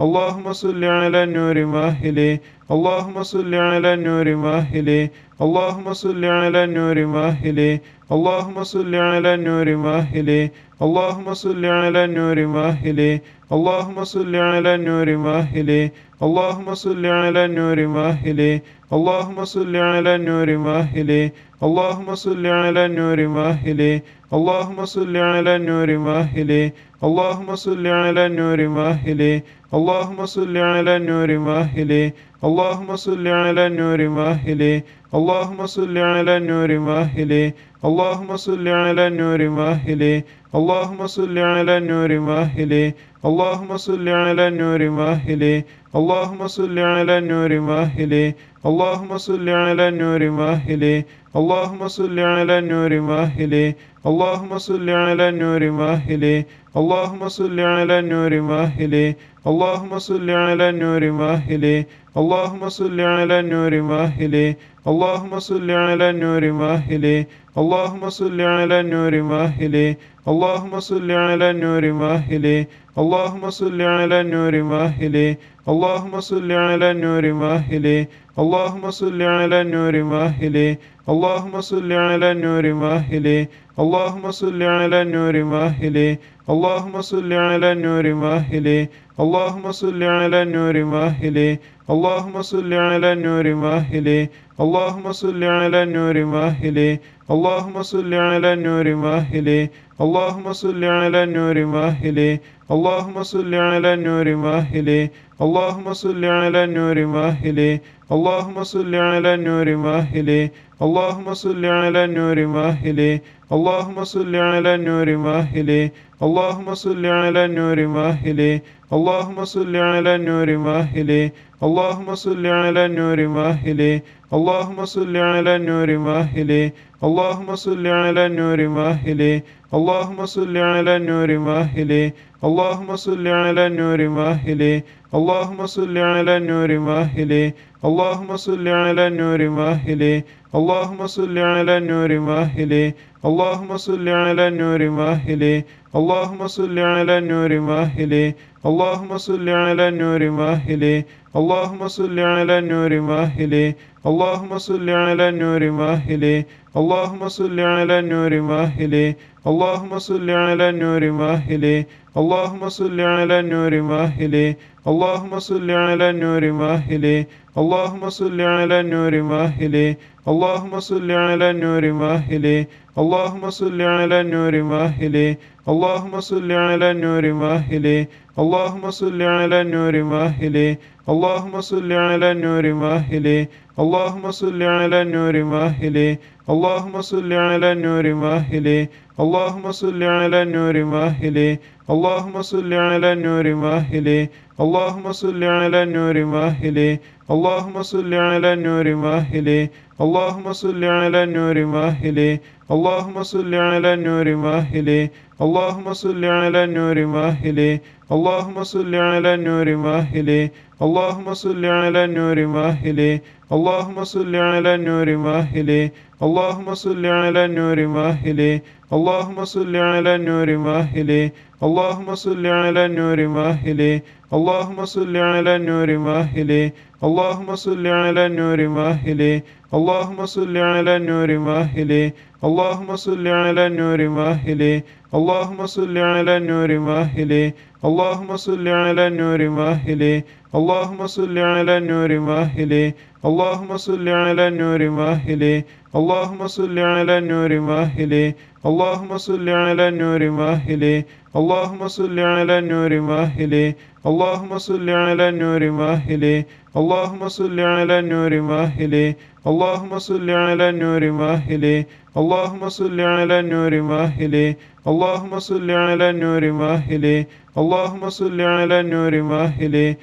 اللهم صل على النور ماهلي اللهم صل على النور ماهلي اللهم صل على النور ماهلي اللهم صل على النور ماهلي اللهم صل على النور ماهلي اللهم صل على النور ماهلي اللهم صل على النور ماهلي اللهم صل على النور ماهلي اللهم صل على النور ماهلي اللهم صل على النور ماهلي اللهم صل على النور ماهلي اللهم صل على النور ماهلي اللهم صل على النور ماهلي اللهم صل على النور ماهلي اللهم صل على النور ماهلي اللهم صل على النور ماهلي اللهم صل على النور ماهلي اللهم صل على النور ماهلي اللهم صل على النور ماهلي اللهم صل على النور ماهلي اللهم صل على النور ماهلي اللهم صل على النور ماهلي اللهم صل على النور ماهلي اللهم صل على النور ماهلي اللهم صل على النور ماهلي اللهم صل على النور ماهلي اللهم صل على النور ماهلي اللهم صل على النور ماهلي اللهم صل على النور ماهلي اللهم صل على النور ماهلي اللهم صل على النور ماهلي اللهم صل على النور ماهلي اللهم صل على النور ماهلي اللهم صل على النور ماهلي اللهم صل على النور ماهلي اللهم صل على النور ماهلي اللهم صل على النور ماهلي اللهم صل على النور ماهلي اللهم صل على النور ماهلي اللهم صل على النور ماهلي اللهم صل على النور ماهلي اللهم صل على النور ماهلي اللهم صل على النور ماهلي اللهم صل على النور ماهلي اللهم صل على النور ماهلي اللهم صل على النور ماهلي اللهم صل على النور ماهلي اللهم صل على النور ماهلي اللهم صل على النور ماهلي اللهم صل على النور ماهلي اللهم صل على النور ماهلي اللهم صل على النور ماهلي اللهم صل على النور ماهلي اللهم صل على النور ماهلي اللهم صل على النور ماهلي اللهم صل على النور ماهلي اللهم صل على النور ماهلي اللهم صل على النور ماهلي اللهم صل على النور ماهلي اللهم صل على النور ماهلي اللهم صل على النور ماهلي اللهم صل على النور ماهلي اللهم صل على النور ماهلي اللهم صل على النور ماهلي اللهم صل على النور ماهلي اللهم صل على النور ماهلي اللهم صل على النور ماهلي اللهم صل على النور ماهلي اللهم صل على النور ماهلي اللهم صل على النور ماهلي اللهم صل على النور ماهلي اللهم صل على النور ماهلي اللهم صل على النور ماهلي اللهم صل على النور ماهلي اللهم صل على النور ماهلي اللهم صل على النور ماهلي اللهم صل على النور ماهلي اللهم صل على النور ماهلي اللهم صل على النور ماهلي اللهم صل على النور ماهلي اللهم صل على النور ماهلي اللهم صل على النور ماهلي اللهم صل على النور ماهلي اللهم صل على النور ماهلي اللهم صل على النور ماهلي اللهم صل على النور ماهلي اللهم صل على النور ماهلي اللهم صل على النور ماهلي اللهم صل على النور ماهلي اللهم صل على النور ماهلي اللهم صل على النور ماهلي اللهم صل على النور ماهلي اللهم صل على النور ماهلي اللهم صل على النور ماهلي اللهم صل على النور ماهلي اللهم صل على النور ماهلي اللهم صل على النور ماهلي اللهم صل على النور ماهلي اللهم صل على النور ماهلي اللهم صل على النور ماهلي